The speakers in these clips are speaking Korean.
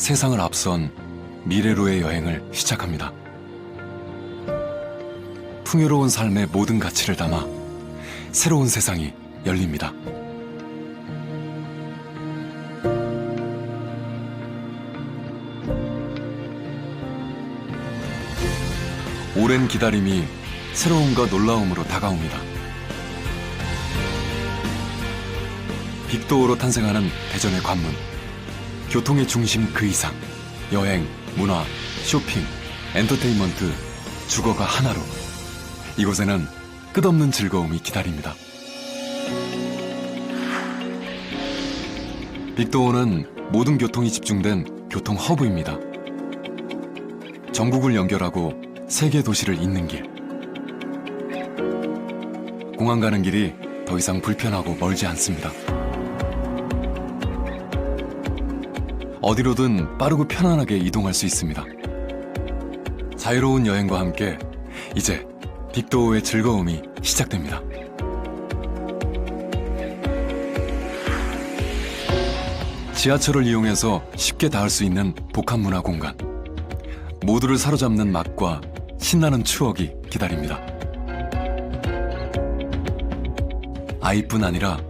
세상을 앞선 미래로의 여행을 시작합니다. 풍요로운 삶의 모든 가치를 담아 새로운 세상이 열립니다. 오랜 기다림이 새로움과 놀라움으로 다가옵니다. 빅도어로 탄생하는 대전의 관문. 교통의 중심 그 이상. 여행, 문화, 쇼핑, 엔터테인먼트, 주거가 하나로. 이곳에는 끝없는 즐거움이 기다립니다. 빅도어는 모든 교통이 집중된 교통 허브입니다. 전국을 연결하고 세계 도시를 잇는 길. 공항 가는 길이 더 이상 불편하고 멀지 않습니다. 어디로든 빠르고 편안하게 이동할 수 있습니다. 자유로운 여행과 함께 이제 빅도어의 즐거움이 시작됩니다. 지하철을 이용해서 쉽게 닿을 수 있는 복합문화 공간. 모두를 사로잡는 맛과 신나는 추억이 기다립니다. 아이뿐 아니라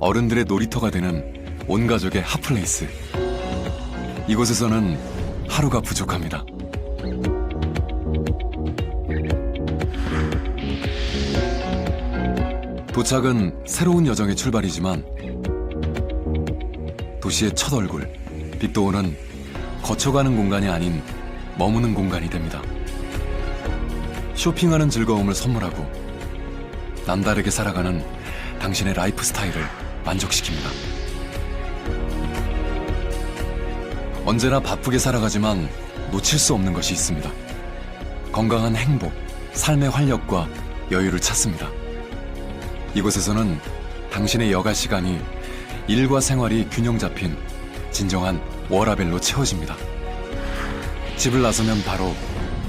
어른들의 놀이터가 되는 온 가족의 핫플레이스. 이곳에서는 하루가 부족합니다. 도착은 새로운 여정의 출발이지만 도시의 첫 얼굴, 빅도어는 거쳐가는 공간이 아닌 머무는 공간이 됩니다. 쇼핑하는 즐거움을 선물하고 남다르게 살아가는 당신의 라이프 스타일을 만족시킵니다. 언제나 바쁘게 살아가지만 놓칠 수 없는 것이 있습니다. 건강한 행복, 삶의 활력과 여유를 찾습니다. 이곳에서는 당신의 여가 시간이 일과 생활이 균형 잡힌 진정한 워라벨로 채워집니다. 집을 나서면 바로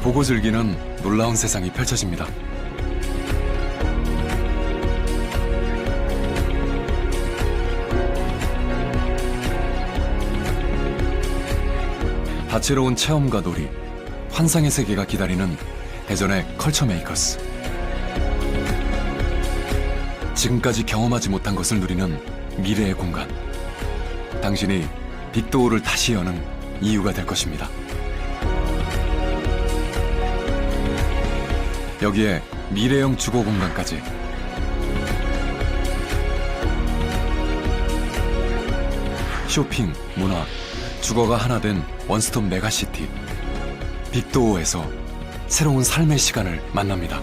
보고 즐기는 놀라운 세상이 펼쳐집니다. 다채로운 체험과 놀이, 환상의 세계가 기다리는 대전의 컬처 메이커스. 지금까지 경험하지 못한 것을 누리는 미래의 공간. 당신이 빅도어를 다시 여는 이유가 될 것입니다. 여기에 미래형 주거 공간까지. 쇼핑, 문화, 주거가 하나 된 원스톱 메가시티. 빅도어에서 새로운 삶의 시간을 만납니다.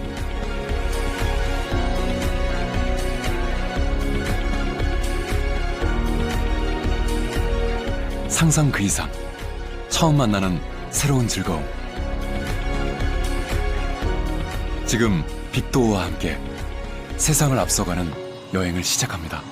상상 그 이상. 처음 만나는 새로운 즐거움. 지금 빅도어와 함께 세상을 앞서가는 여행을 시작합니다.